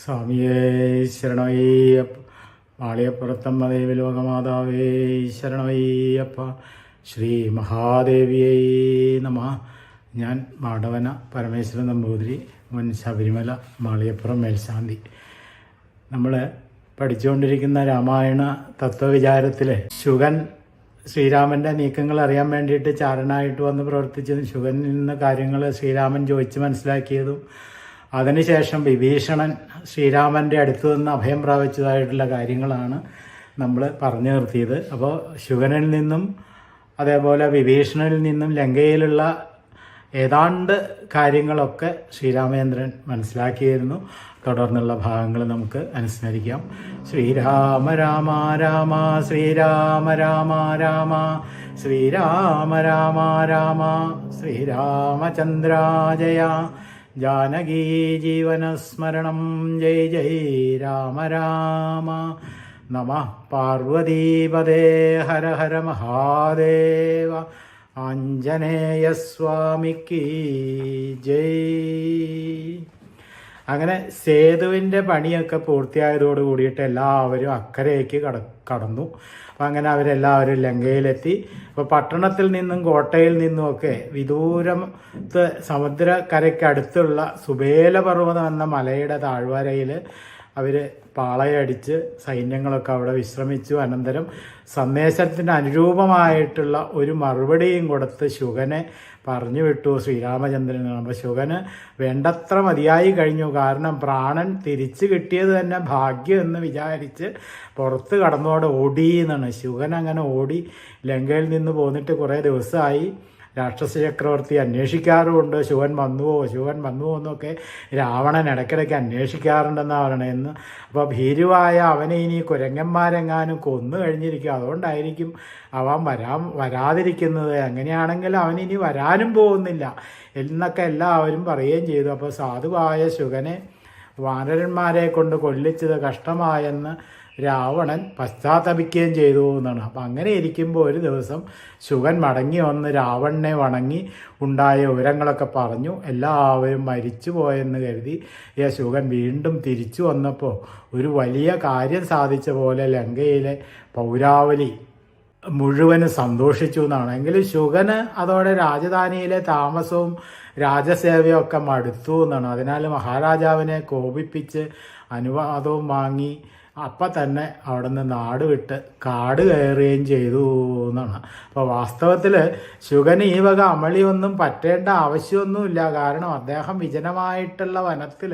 സ്വാമിയേ ശരണയ്യപ്പ മാളിയപ്പുറത്തമ്മ ദേവി ലോകമാതാവേ ശരണയ്യപ്പ ശ്രീ മഹാദേവിയേ നമ. ഞാൻ മാടവന പരമേശ്വരൻ നമ്പൂതിരി മുൻ ശബരിമല മാളിയപ്പുറം മേൽശാന്തി. നമ്മൾ പഠിച്ചുകൊണ്ടിരിക്കുന്ന രാമായണ തത്വവിചാരത്തിൽ ശുഗൻ ശ്രീരാമന്റെ നീക്കങ്ങൾ അറിയാൻ വേണ്ടിയിട്ട് ചാരനായിട്ട് വന്ന് പ്രവർത്തിച്ചതും ശുഗനിൽ നിന്ന് കാര്യങ്ങൾ ശ്രീരാമൻ ചോദിച്ച് മനസ്സിലാക്കിയതും അതിനുശേഷം വിഭീഷണൻ ശ്രീരാമന്റെ അടുത്തു നിന്ന് അഭയം പ്രാപിച്ചതായിട്ടുള്ള കാര്യങ്ങളാണ് നമ്മൾ പറഞ്ഞു നിർത്തിയത്. അപ്പോൾ ശുഗനിൽ നിന്നും അതേപോലെ വിഭീഷണനിൽ നിന്നും ലങ്കയിലുള്ള ഏതാണ്ട് കാര്യങ്ങളൊക്കെ ശ്രീരാമേന്ദ്രൻ മനസ്സിലാക്കിയിരുന്നു. തുടർന്നുള്ള ഭാഗങ്ങൾ നമുക്ക് അനുസ്മരിക്കാം. ശ്രീരാമ രാമ രാമ ശ്രീരാമ രാമ രാമ ശ്രീരാമ രാമ രാമ ശ്രീരാമചന്ദ്രാജയ ജാനകീ ജീവനസ്മരണം. ജയ് ജയ രാമ രാമ. നമ പാർവതീപദേ ഹര ഹര മഹാദേവ. ആഞ്ജനേയസ്വാമിക്ക് ജയ്. അങ്ങനെ സേതുവിന്റെ പണിയൊക്കെ പൂർത്തിയായതോട് കൂടിയിട്ട് എല്ലാവരും അക്കരയ്ക്ക് കട കടന്നു. അപ്പം അങ്ങനെ അവരെല്ലാവരും ലങ്കയിലെത്തി. അപ്പോൾ പട്ടണത്തിൽ നിന്നും കോട്ടയിൽ നിന്നും ഒക്കെ വിദൂരത്ത് സമുദ്രക്കരയ്ക്കടുത്തുള്ള സുബേല പർവതം എന്ന മലയുടെ താഴ്വരയിൽ അവർ പാളയടിച്ച് സൈന്യങ്ങളൊക്കെ അവിടെ വിശ്രമിച്ചു. അനന്തരം സന്ദേശത്തിന് അനുരൂപമായിട്ടുള്ള ഒരു മറുപടിയും കൊടുത്ത് ശുഗനെ പറഞ്ഞു വിട്ടു. ശ്രീരാമചന്ദ്രൻ അപ്പോൾ ശുഗന് വേണ്ടത്ര മതിയായി കഴിഞ്ഞു. കാരണം പ്രാണൻ തിരിച്ചു കിട്ടിയത് തന്നെ ഭാഗ്യം എന്ന് വിചാരിച്ച് പുറത്ത് കടന്നോടെ ഓടി എന്നാണ്. ശുഗൻ അങ്ങനെ ഓടി ലങ്കയിൽ നിന്ന് പോന്നിട്ട് കുറേ ദിവസമായി. രാക്ഷസ ചക്രവർത്തി അന്വേഷിക്കാറുമുണ്ട്. ശിവൻ വന്നുവോ? ശിവൻ വന്നുവോ എന്നൊക്കെ രാവണൻ ഇടയ്ക്കിടയ്ക്ക് അന്വേഷിക്കാറുണ്ടെന്നാണ് പറയണത് അപ്പോൾ ഭീരുവായ അവനെ ഇനി കുരങ്ങന്മാരെങ്ങാനും കൊന്നു കഴിഞ്ഞിരിക്കും. അതുകൊണ്ടായിരിക്കും അവൻ വരാൻ വരാതിരിക്കുന്നത്. അങ്ങനെയാണെങ്കിൽ അവനിനി വരാനും പോകുന്നില്ല എന്നൊക്കെ എല്ലാവരും പറയുകയും ചെയ്തു. അപ്പോൾ സാധുവായ ശുഗനെ വാനരന്മാരെ കൊണ്ട് കൊല്ലിച്ചത് കഷ്ടമായെന്ന് രാവണൻ പശ്ചാത്തപിക്കുകയും ചെയ്തു എന്നാണ്. അപ്പം അങ്ങനെ ഇരിക്കുമ്പോൾ ഒരു ദിവസം ശുഗൻ മടങ്ങി വന്ന് രാവണനെ വണങ്ങി ഉണ്ടായ വിവരങ്ങളൊക്കെ പറഞ്ഞു. എല്ലാവരും മരിച്ചു പോയെന്ന് കരുതി ശുഗൻ വീണ്ടും തിരിച്ചു വന്നപ്പോൾ ഒരു വലിയ കാര്യം സാധിച്ച പോലെ ലങ്കയിലെ പൗരാവലി മുഴുവനും സന്തോഷിച്ചു എന്നാണ്. എങ്കിലും ശുഗന് അതോടെ രാജധാനിയിലെ താമസവും രാജസേവയും ഒക്കെ മടുത്തു എന്നാണ്. അതിനാൽ മഹാരാജാവിനെ കോപിപ്പിച്ച് അനുവാദവും വാങ്ങി അപ്പം തന്നെ അവിടെ നിന്ന് നാട് വിട്ട് കാട് കയറുകയും ചെയ്തു എന്നാണ്. അപ്പോൾ വാസ്തവത്തിൽ ശുഗന് ഈ വക അമളിയൊന്നും പറ്റേണ്ട ആവശ്യമൊന്നുമില്ല. കാരണം അദ്ദേഹം വിജനമായിട്ടുള്ള വനത്തിൽ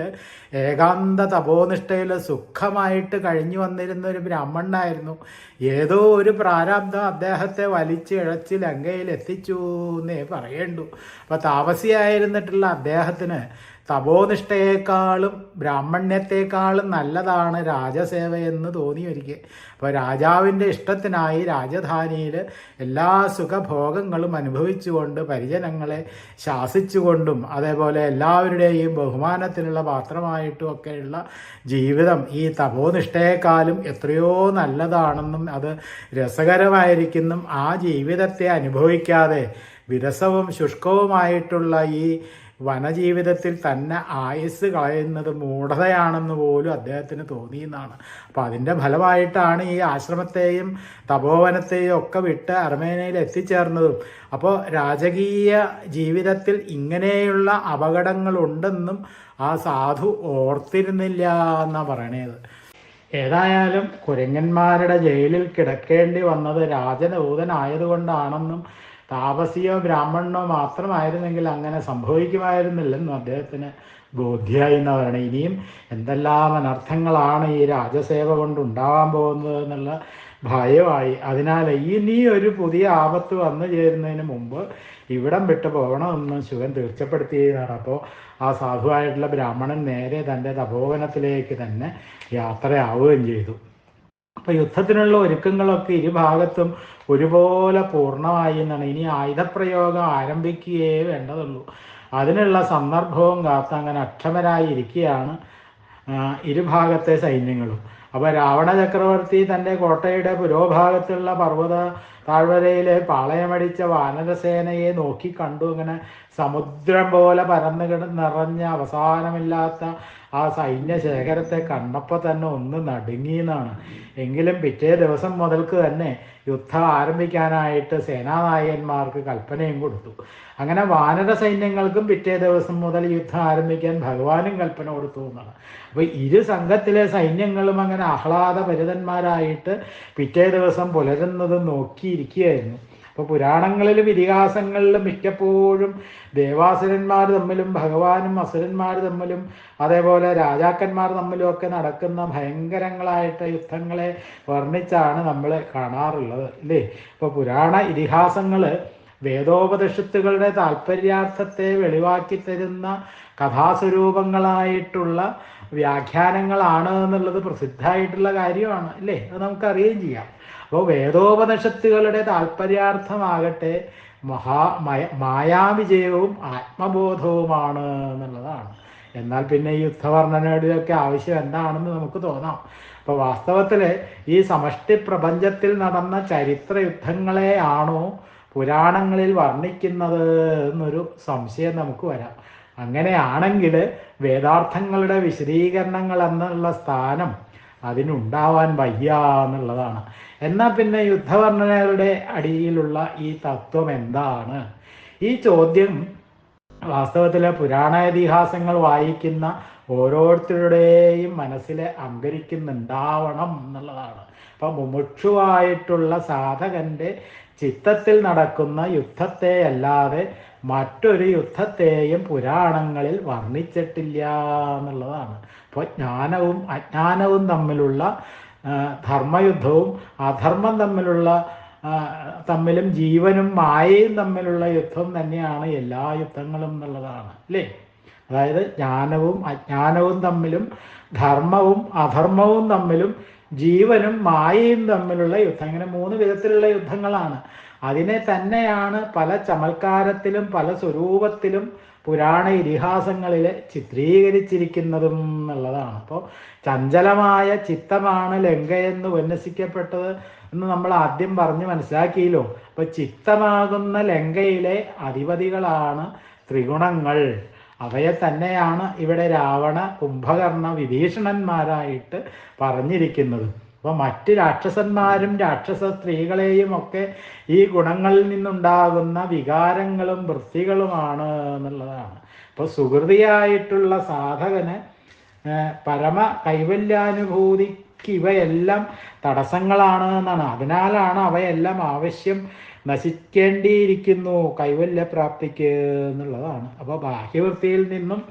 ഏകാന്ത തപോനിഷ്ഠയിൽ സുഖമായിട്ട് കഴിഞ്ഞു വന്നിരുന്ന ഒരു ബ്രാഹ്മണനായിരുന്നു. ഏതോ ഒരു പ്രാരാബ്ദം അദ്ദേഹത്തെ വലിച്ച് ഇഴച്ച് ലങ്കയിൽ എത്തിച്ചു എന്നേ പറയേണ്ടു അപ്പോൾ താമസിയായിരുന്നിട്ടുള്ള അദ്ദേഹത്തിന് തപോനിഷ്ഠയെക്കാളും ബ്രാഹ്മണ്യത്തെക്കാളും നല്ലതാണ് രാജസേവ എന്ന് തോന്നി ഒരിക്കൽ അപ്പോൾ രാജാവിന്റെ ഇഷ്ടത്തിനായി രാജധാനിയിൽ എല്ലാ സുഖഭോഗങ്ങളും അനുഭവിച്ചുകൊണ്ട് പരിജനങ്ങളെ ശാസിച്ചുകൊണ്ടും അതേപോലെ എല്ലാവരുടെയും ബഹുമാനത്തിനുള്ള പാത്രമായിട്ടും ഒക്കെയുള്ള ജീവിതം ഈ തപോനിഷ്ഠയെക്കാളും എത്രയോ നല്ലതാണെന്നും അത് രസകരമായിരിക്കുന്നും ആ ജീവിതത്തെ അനുഭവിക്കാതെ വിരസവും ശുഷ്കവുമായിട്ടുള്ള ഈ വനജീവിതത്തിൽ തന്നെ ആയുസ് കളയുന്നത് മൂഢതയാണെന്ന് പോലും അദ്ദേഹത്തിന് തോന്നിയെന്നാണ് അപ്പം അതിന്റെ ഫലമായിട്ടാണ് ഈ ആശ്രമത്തെയും തപോവനത്തെയും ഒക്കെ വിട്ട് അർമേനയിൽ എത്തിച്ചേർന്നതും. അപ്പോൾ രാജകീയ ജീവിതത്തിൽ ഇങ്ങനെയുള്ള അപകടങ്ങളുണ്ടെന്നും ആ സാധു ഓർത്തിരുന്നില്ല എന്നാണ് പറയണത്. ഏതായാലും കുരങ്ങന്മാരുടെ ജയിലിൽ കിടക്കേണ്ടി വന്നത് രാജദൂതനായതുകൊണ്ടാണെന്നും താപസിയോ ബ്രാഹ്മണനോ മാത്രമായിരുന്നെങ്കിൽ അങ്ങനെ സംഭവിക്കുമായിരുന്നില്ലെന്നും അദ്ദേഹത്തിന് ബോധ്യായി എന്ന് പറയണം. ഇനിയും എന്തെല്ലാം അനർത്ഥങ്ങളാണ് ഈ രാജസേവ കൊണ്ട് ഉണ്ടാവാൻ പോകുന്നത് എന്നുള്ള ഭയമായി. അതിനാൽ ഇനി ഒരു പുതിയ ആപത്ത് വന്നു ചേരുന്നതിന് മുമ്പ് ഇവിടം വിട്ടു പോകണമെന്ന് ശിവൻ തീർച്ചപ്പെടുത്തിയതാണ്. അപ്പോൾ ആ സാധുവായിട്ടുള്ള ബ്രാഹ്മണൻ നേരെ തന്റെ തപോവനത്തിലേക്ക് തന്നെ യാത്രയാവുകയും ചെയ്തു. അപ്പോൾ യുദ്ധത്തിനുള്ള ഒരുക്കങ്ങളൊക്കെ ഇരുഭാഗത്തും ഒരുപോലെ പൂർണമായി എന്നാണ്. ഇനി ആയുധപ്രയോഗം ആരംഭിക്കുകയേ വേണ്ടതുള്ളൂ. അതിനുള്ള സന്ദർഭവും കാത്ത് അങ്ങനെ അക്ഷമരായി ഇരിക്കുകയാണ് ഇരുഭാഗത്തെ സൈന്യങ്ങളും. അപ്പോൾ രാവണ ചക്രവർത്തി തന്റെ കോട്ടയുടെ പുരോഭാഗത്തുള്ള പർവത താഴ്വരയിലെ പാളയമടിച്ച വാനരസേനയെ നോക്കി കണ്ടു. അങ്ങനെ സമുദ്രം പോലെ പരന്നു കിട നിറഞ്ഞ അവസാനമില്ലാത്ത ആ സൈന്യ ശേഖരത്തെ കണ്ടപ്പോൾ തന്നെ ഒന്ന് നടുങ്ങിയെന്നാണ് എങ്കിലും പിറ്റേ ദിവസം മുതൽക്ക് തന്നെ യുദ്ധം ആരംഭിക്കാനായിട്ട് സേനാനായകന്മാർക്ക് കൽപ്പനയും കൊടുത്തു. അങ്ങനെ വാനര സൈന്യങ്ങൾക്കും പിറ്റേ ദിവസം മുതൽ യുദ്ധം ആരംഭിക്കാൻ ഭഗവാനും കൽപ്പന കൊടുത്തു എന്നാണ്. അപ്പോൾ ഇരു സംഘത്തിലെ സൈന്യങ്ങളും അങ്ങനെ ആഹ്ലാദഭരിതന്മാരായിട്ട് പിറ്റേ ദിവസം പുലരുന്നത് നോക്കിയിരിക്കുകയായിരുന്നു. അപ്പോൾ പുരാണങ്ങളിലും ഇതിഹാസങ്ങളിലും മിക്കപ്പോഴും ദേവാസുരന്മാർ തമ്മിലും ഭഗവാനും അസുരന്മാർ തമ്മിലും അതേപോലെ രാജാക്കന്മാർ തമ്മിലും ഒക്കെ നടക്കുന്ന ഭയങ്കരങ്ങളായിട്ട് യുദ്ധങ്ങളെ വർണിച്ചാണ് നമ്മൾ കാണാറുള്ളത് അല്ലേ അപ്പോൾ പുരാണ ഇതിഹാസങ്ങൾ വേദോപനിഷത്തുകളുടെ താല്പര്യാർത്ഥത്തെ വെളിവാക്കി തരുന്ന കഥാസ്വരൂപങ്ങളായിട്ടുള്ള വ്യാഖ്യാനങ്ങളാണ് എന്നുള്ളത് പ്രസിദ്ധമായിട്ടുള്ള കാര്യമാണ് അല്ലേ അത് നമുക്കറിയുകയും ചെയ്യാം. അപ്പോൾ വേദോപനിഷത്തുകളുടെ താല്പര്യാർത്ഥമാകട്ടെ മഹാ മയ മായാവിജയവും ആത്മബോധവുമാണ് എന്നുള്ളതാണ്. എന്നാൽ പിന്നെ ഈ യുദ്ധവർണനയുടെയൊക്കെ ആവശ്യം എന്താണെന്ന് നമുക്ക് തോന്നാം. അപ്പോൾ വാസ്തവത്തിൽ ഈ സമഷ്ടി പ്രപഞ്ചത്തിൽ നടന്ന ചരിത്ര യുദ്ധങ്ങളെയാണോ പുരാണങ്ങളിൽ വർണിക്കുന്നത് എന്നൊരു സംശയം നമുക്ക് വരാം. അങ്ങനെയാണെങ്കിൽ വേദാർത്ഥങ്ങളുടെ വിശദീകരണങ്ങൾ എന്നുള്ള സ്ഥാനം അതിനുണ്ടാവാൻ വയ്യ എന്നുള്ളതാണ്. എന്നാൽ പിന്നെ യുദ്ധവർണനകളുടെ അടിയിലുള്ള ഈ തത്വം എന്താണ്? ഈ ചോദ്യം വാസ്തവത്തിലെ പുരാണ ഇതിഹാസങ്ങൾ വായിക്കുന്ന ഓരോരുത്തരുടെയും മനസ്സിൽ അങ്കരിക്കുന്നുണ്ടാവണം എന്നുള്ളതാണ്. അപ്പം മുമുക്ഷുവായിട്ടുള്ള സാധകന്റെ ചിത്തത്തിൽ നടക്കുന്ന യുദ്ധത്തെ അല്ലാതെ മറ്റൊരു യുദ്ധത്തെയും പുരാണങ്ങളിൽ വർണിച്ചിട്ടില്ല എന്നുള്ളതാണ്. അപ്പോൾ ജ്ഞാനവും അജ്ഞാനവും തമ്മിലുള്ള ധർമ്മയുദ്ധവും അധർമ്മം തമ്മിലുള്ള തമ്മിലും ജീവനും മായയും തമ്മിലുള്ള യുദ്ധം തന്നെയാണ് എല്ലാ യുദ്ധങ്ങളും എന്നുള്ളതാണ് അല്ലേ? അതായത് ജ്ഞാനവും അജ്ഞാനവും തമ്മിലും ധർമ്മവും അധർമ്മവും തമ്മിലും ജീവനും മായയും തമ്മിലുള്ള യുദ്ധം. ഇങ്ങനെ മൂന്ന് വിധത്തിലുള്ള യുദ്ധങ്ങളാണ്. അതിനെ തന്നെയാണ് പല ചമൽക്കാരത്തിലും പല സ്വരൂപത്തിലും പുരാണ ഇതിഹാസങ്ങളിൽ ചിത്രീകരിച്ചിരിക്കുന്നതും എന്നുള്ളതാണ്. അപ്പോൾ ചഞ്ചലമായ ചിത്തമാണ് ലങ്കയെന്ന് ഉന്നസിക്കപ്പെട്ടത് എന്ന് നമ്മൾ ആദ്യം പറഞ്ഞ് മനസ്സിലാക്കിയല്ലോ. അപ്പൊ ചിത്തമാകുന്ന ലങ്കയിലെ അധിപതികളാണ് ത്രിഗുണങ്ങൾ. അവയെ തന്നെയാണ് ഇവിടെ രാവണ കുംഭകർണ വിഭീഷണന്മാരായിട്ട് പറഞ്ഞിരിക്കുന്നത്. അപ്പോൾ മറ്റ് രാക്ഷസന്മാരും രാക്ഷസ സ്ത്രീകളെയും ഒക്കെ ഈ ഗുണങ്ങളിൽ നിന്നുണ്ടാകുന്ന വികാരങ്ങളും വൃത്തികളുമാണ് എന്നുള്ളതാണ്. അപ്പോൾ സുഹൃതിയായിട്ടുള്ള സാധകന് പരമ കൈവല്യാനുഭൂതിക്ക് ഇവയെല്ലാം തടസ്സങ്ങളാണ് എന്നാണ്. അതിനാലാണ് അവയെല്ലാം ആവശ്യം നശിക്കേണ്ടിയിരിക്കുന്നു കൈവല്യപ്രാപ്തിക്ക് എന്നുള്ളതാണ്. അപ്പോൾ ബാഹ്യവൃത്തിയിൽ നിന്നും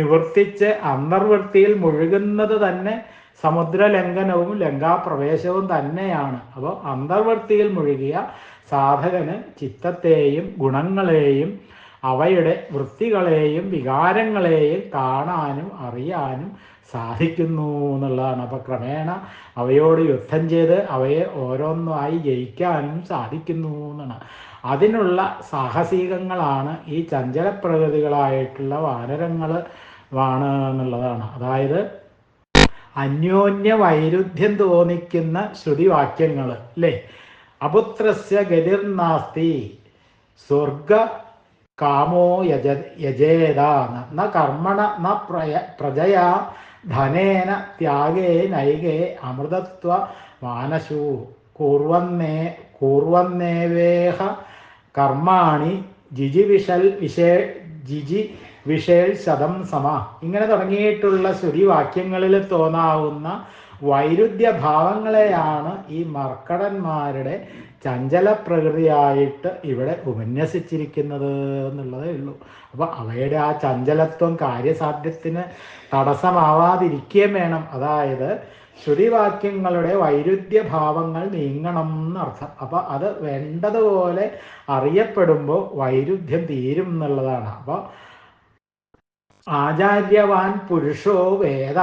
നിവർത്തിച്ച് അന്തർവൃത്തിയിൽ മുഴുകുന്നത് തന്നെ സമുദ്രലംഘനവും ലങ്കാപ്രവേശവും തന്നെയാണ്. അപ്പോൾ അന്തർവൃത്തിയിൽ മുഴുകിയ സാധകന് ചിത്തത്തെയും ഗുണങ്ങളെയും അവയുടെ വൃത്തികളെയും വികാരങ്ങളെയും കാണാനും അറിയാനും സാധിക്കുന്നു എന്നുള്ളതാണ്. അപ്പോൾ ക്രമേണ അവയോട് യുദ്ധം ചെയ്ത് അവയെ ഓരോന്നായി ജയിക്കാനും സാധിക്കുന്നു എന്നാണ്. അതിനുള്ള സാഹസികങ്ങളാണ് ഈ ചഞ്ചല പ്രകൃതികളായിട്ടുള്ള വാനരങ്ങൾ ആണ് എന്നുള്ളതാണ്. അതായത് അന്യോന്യ വൈരുദ്ധ്യം തോന്നിക്കുന്ന ശ്രുതിവാക്യങ്ങൾ അല്ലേ? അപുത്രസ്യ ഗതിർനാസ്തി സ്വർഗ കാമോ യജ യജേത ന കർമ്മണ ന പ്രയ പ്രജയ ധനേന ത്യാഗേ നൈകേ അമൃതത്വ മാനശു കൂർവന്നേ കൂർവന്നേവേഹ കർമാണി ജിജിവിഷൽ വിശേ ജിജി വിഷേൽ ശതം സമ. ഇങ്ങനെ തുടങ്ങിയിട്ടുള്ള ശ്രുതിവാക്യങ്ങളിൽ തോന്നാവുന്ന വൈരുദ്ധ്യ ഭാവങ്ങളെയാണ് ഈ മർക്കടന്മാരുടെ ചഞ്ചല പ്രകൃതിയായിട്ട് ഇവിടെ ഉപന്യസിച്ചിരിക്കുന്നത് എന്നുള്ളതേ ഉള്ളൂ. അപ്പോൾ അവയുടെ ആ ചഞ്ചലത്വം കാര്യസാധ്യത്തിന് തടസ്സമാവാതിരിക്കുകയും വേണം. അതായത് ശ്രുതിവാക്യങ്ങളുടെ വൈരുദ്ധ്യ ഭാവങ്ങൾ നീങ്ങണം എന്നർത്ഥം. അപ്പൊ അത് വേണ്ടതുപോലെ അറിയപ്പെടുമ്പോൾ വൈരുദ്ധ്യം തീരും എന്നുള്ളതാണ്. അപ്പോൾ ആചാര്യവാൻ പുരുഷോ വേദ.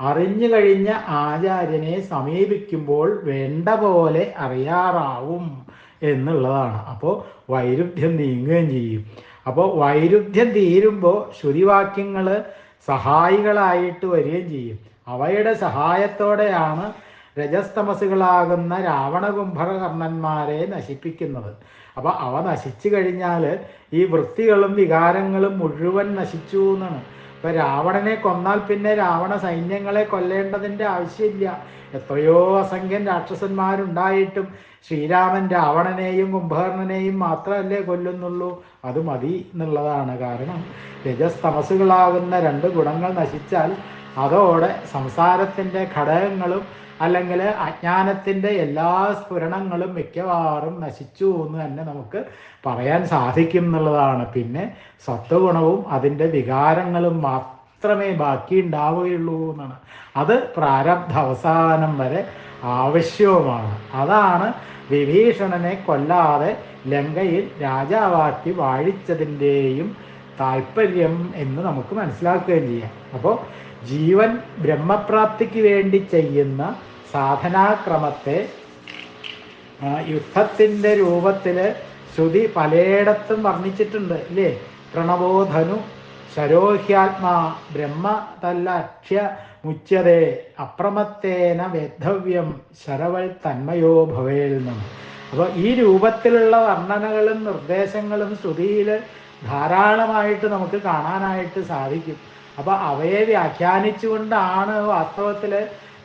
അറിഞ്ഞു കഴിഞ്ഞ ആചാര്യനെ സമീപിക്കുമ്പോൾ വേണ്ട പോലെ അറിയാറാവും എന്നുള്ളതാണ്. അപ്പോൾ വൈരുദ്ധ്യം നീങ്ങുകയും ചെയ്യും. അപ്പോൾ വൈരുദ്ധ്യം തീരുമ്പോൾ ശ്രുതിവാക്യങ്ങൾ സഹായികളായിട്ട് വരികയും ചെയ്യും. അവയുടെ സഹായത്തോടെയാണ് രജസ്തമസുകളാകുന്ന രാവണകുംഭകർണന്മാരെ നശിപ്പിക്കുന്നത്. അപ്പോൾ അവ നശിച്ചു കഴിഞ്ഞാൽ ഈ വൃത്തികളും വികാരങ്ങളും മുഴുവൻ നശിച്ചു എന്നാണ്. ഇപ്പൊ രാവണനെ കൊന്നാൽ പിന്നെ രാവണ സൈന്യങ്ങളെ കൊല്ലേണ്ടതിന്റെ ആവശ്യമില്ല. എത്രയോ അസംഖ്യൻ രാക്ഷസന്മാരുണ്ടായിട്ടും ശ്രീരാമൻ രാവണനെയും കുംഭകർണനെയും മാത്രമല്ലേ കൊല്ലുന്നുള്ളൂ. അത് മതി എന്നുള്ളതാണ് കാരണം. രജസ്തമസുകളാകുന്ന രണ്ട് ഗുണങ്ങൾ നശിച്ചാൽ അതോടെ സംസാരത്തിന്റെ ഘടകങ്ങളും അല്ലെങ്കിൽ അജ്ഞാനത്തിന്റെ എല്ലാ സ്ഫുരണങ്ങളും മിക്കവാറും നശിച്ചു എന്ന് തന്നെ നമുക്ക് പറയാൻ സാധിക്കും എന്നുള്ളതാണ്. പിന്നെ സത്വഗുണവും അതിന്റെ വികാരങ്ങളും മാത്രമേ ബാക്കി ഉണ്ടാവുകയുള്ളൂ എന്നാണ്. അത് പ്രാരബ്ധ അവസാനം വരെ ആവശ്യവുമാണ്. അതാണ് വിഭീഷണനെ കൊല്ലാതെ ലങ്കയിൽ രാജാവാക്കി വാഴിച്ചതിന്റെയും താല്പര്യം എന്ന് നമുക്ക് മനസ്സിലാക്കുകയും ചെയ്യാം. അപ്പോൾ ജീവൻ ബ്രഹ്മപ്രാപ്തിക്ക് വേണ്ടി ചെയ്യുന്ന സാധനാക്രമത്തെ യുദ്ധത്തിന്റെ രൂപത്തിൽ ശ്രുതി പലയിടത്തും വർണിച്ചിട്ടുണ്ട് ഇല്ലേ? പ്രണവോധനു ശരോഹ്യാത്മാ ബ്രഹ്മ തല്ലക്ഷ്യ മുച്ചതേ അപ്രമത്തേന വേദ്ധവ്യം ശരവൽ തന്മയോ ഭവയിൽ നിന്നും അപ്പോൾ ഈ രൂപത്തിലുള്ള വർണനകളും നിർദ്ദേശങ്ങളും ശ്രുതിയിൽ ധാരാളമായിട്ട് നമുക്ക് കാണാനായിട്ട് സാധിക്കും. അപ്പോൾ അവയെ വ്യാഖ്യാനിച്ചുകൊണ്ടാണ് വാസ്തവത്തിൽ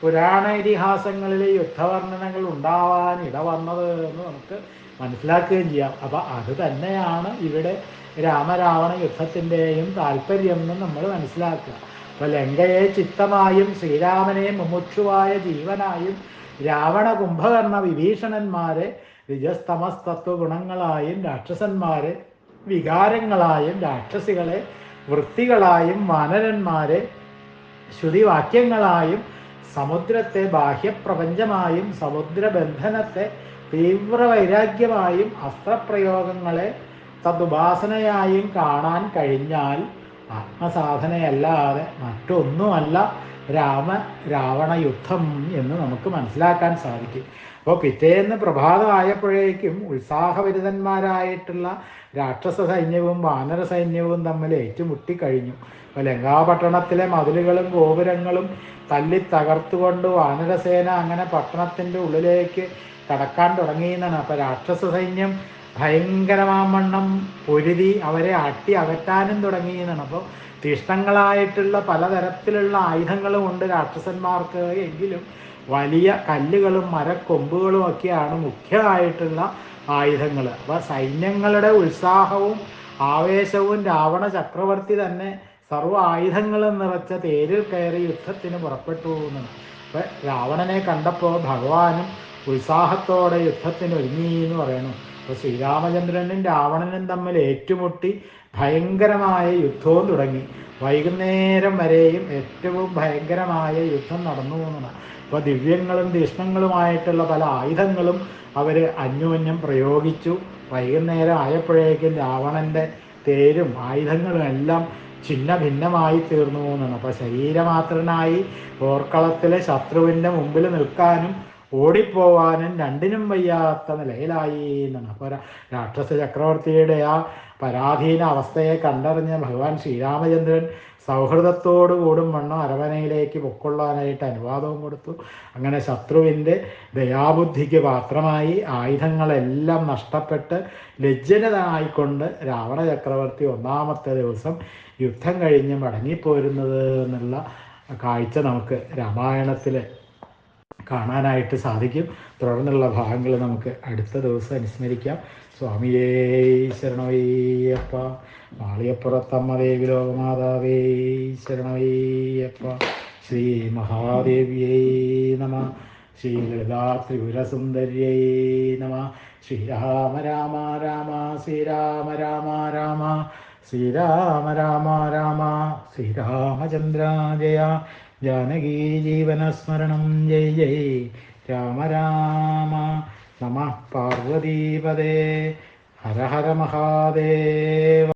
പുരാണ ഇതിഹാസങ്ങളിൽ യുദ്ധവർണനകൾ ഉണ്ടാവാൻ ഇടവന്നത് എന്ന് നമുക്ക് മനസ്സിലാക്കുകയും ചെയ്യാം. അപ്പൊ അത് തന്നെയാണ് ഇവിടെ രാമരാവണ യുദ്ധത്തിന്റെയും താല്പര്യം എന്ന് നമ്മൾ മനസ്സിലാക്കുക. അപ്പൊ ലങ്കയെ ചിത്തമായും ശ്രീരാമനെ മുമുക്ഷുവായ ജീവനായും രാവണ കുംഭകർണ വിഭീഷണന്മാരെ രജസ്തമസ്തത്വ ഗുണങ്ങളായും രാക്ഷസന്മാരെ വികാരങ്ങളായും രാക്ഷസികളെ വൃത്തികളായും വാനരന്മാരെ ശ്രുതിവാക്യങ്ങളായും സമുദ്രത്തെ ബാഹ്യപ്രപഞ്ചമായും സമുദ്രബന്ധനത്തെ തീവ്ര വൈരാഗ്യമായും അസ്ത്രപ്രയോഗങ്ങളെ തതുപാസനയായും കാണാൻ കഴിഞ്ഞാൽ ആത്മസാധനയല്ലാതെ മറ്റൊന്നുമല്ല രാമ രാവണ യുദ്ധം എന്ന് നമുക്ക് മനസ്സിലാക്കാൻ സാധിക്കും. അപ്പോൾ പിറ്റേന്ന് പ്രഭാതമായപ്പോഴേക്കും ഉത്സാഹഭരിതന്മാരായിട്ടുള്ള രാക്ഷസ സൈന്യവും വാനര സൈന്യവും തമ്മിൽ ഏറ്റുമുട്ടി കഴിഞ്ഞു അപ്പോൾ ലങ്കാപട്ടണത്തിലെ മതിലുകളും ഗോപുരങ്ങളും തല്ലി തകർത്തുകൊണ്ട് വാനരസേന അങ്ങനെ പട്ടണത്തിന്റെ ഉള്ളിലേക്ക് കടക്കാൻ തുടങ്ങിയെന്നാണ്. അപ്പോൾ രാക്ഷസ സൈന്യം ഭയങ്കരമാവണ്ണം പൊരുതി അവരെ അട്ടി അകറ്റാനും തുടങ്ങിയെന്നാണ്. അപ്പോൾ തീഷ്ണങ്ങളായിട്ടുള്ള പലതരത്തിലുള്ള ആയുധങ്ങളും ഉണ്ട് രാക്ഷസന്മാർക്ക് എങ്കിലും. വലിയ കല്ലുകളും മരക്കൊമ്പുകളും ഒക്കെയാണ് മുഖ്യമായിട്ടുള്ള ആയുധങ്ങൾ. അപ്പോൾ സൈന്യങ്ങളുടെ ഉത്സാഹവും ആവേശവും രാവണ ചക്രവർത്തി തന്നെ സർവ ആയുധങ്ങളും നിറച്ച തേരിൽ കയറി യുദ്ധത്തിന് പുറപ്പെട്ടു എന്നാണ്. അപ്പം രാവണനെ കണ്ടപ്പോൾ ഭഗവാനും ഉത്സാഹത്തോടെ യുദ്ധത്തിന് ഒരുങ്ങി എന്ന് പറയണു അപ്പോൾ ശ്രീരാമചന്ദ്രനും രാവണനും തമ്മിൽ ഏറ്റുമുട്ടി ഭയങ്കരമായ യുദ്ധവും തുടങ്ങി. വൈകുന്നേരം വരെയും ഏറ്റവും ഭയങ്കരമായ യുദ്ധം നടന്നു എന്നാണ്. അപ്പോൾ ദിവ്യങ്ങളും തീഷ്ണങ്ങളുമായിട്ടുള്ള പല ആയുധങ്ങളും അവർ അന്യോന്യം പ്രയോഗിച്ചു. വൈകുന്നേരം ആയപ്പോഴേക്കും രാവണന്റെ തേരും ആയുധങ്ങളും എല്ലാം ഛിന്ന ഭിന്നമായി തീർന്നു എന്നാണ്. അപ്പോൾ ശരീരമാത്രനായി പോർക്കളത്തിലെ ശത്രുവിന്റെ മുമ്പിൽ നിൽക്കാനും ഓടിപ്പോവാനും രണ്ടിനും വയ്യാത്ത നിലയിലായി എന്നാണ്. അപ്പോൾ രാക്ഷസ ചക്രവർത്തിയുടെ ആ പരാധീന അവസ്ഥയെ കണ്ടറിഞ്ഞ ഭഗവാൻ ശ്രീരാമചന്ദ്രൻ സൗഹൃദത്തോടു കൂടും വണ്ണം അരവനയിലേക്ക് പൊക്കൊള്ളാനായിട്ട് അനുവാദവും കൊടുത്തു. അങ്ങനെ ശത്രുവിന്റെ ദയാബുദ്ധിക്ക് പാത്രമായി ആയുധങ്ങളെല്ലാം നഷ്ടപ്പെട്ട് ലജ്ജനതായിക്കൊണ്ട് രാവണ ചക്രവർത്തി ഒന്നാമത്തെ ദിവസം യുദ്ധം കഴിഞ്ഞ് മടങ്ങിപ്പോരുന്നത് എന്നുള്ള കാഴ്ച നമുക്ക് രാമായണത്തിൽ കാണാനായിട്ട് സാധിക്കും. തുടർന്നുള്ള ഭാഗങ്ങൾ നമുക്ക് അടുത്ത ദിവസം അനുസ്മരിക്കാം. സ്വാമിയേ ശരണവയ്യപ്പ മാളിയപ്പുറത്തമ്മ ദേവി ലോകമാതാവേ ശരണവയ്യപ്പ ശ്രീ മഹാദേവിയേ നമ. ശ്രീ ലളിതാ ത്രിപുരസുന്ദര്യേ നമ. ശ്രീരാമ രാമ രാമ ശ്രീരാമ രാമ രാമ ശ്രീരാമ രാമ രാമ ശ്രീരാമചന്ദ്ര ജയ ജാനകീ ജീവനസ്മരണം ജയ് ജയ്. രാമ രാമ നമ. പാർവതീപദേ ഹര ഹര മഹാദേവ.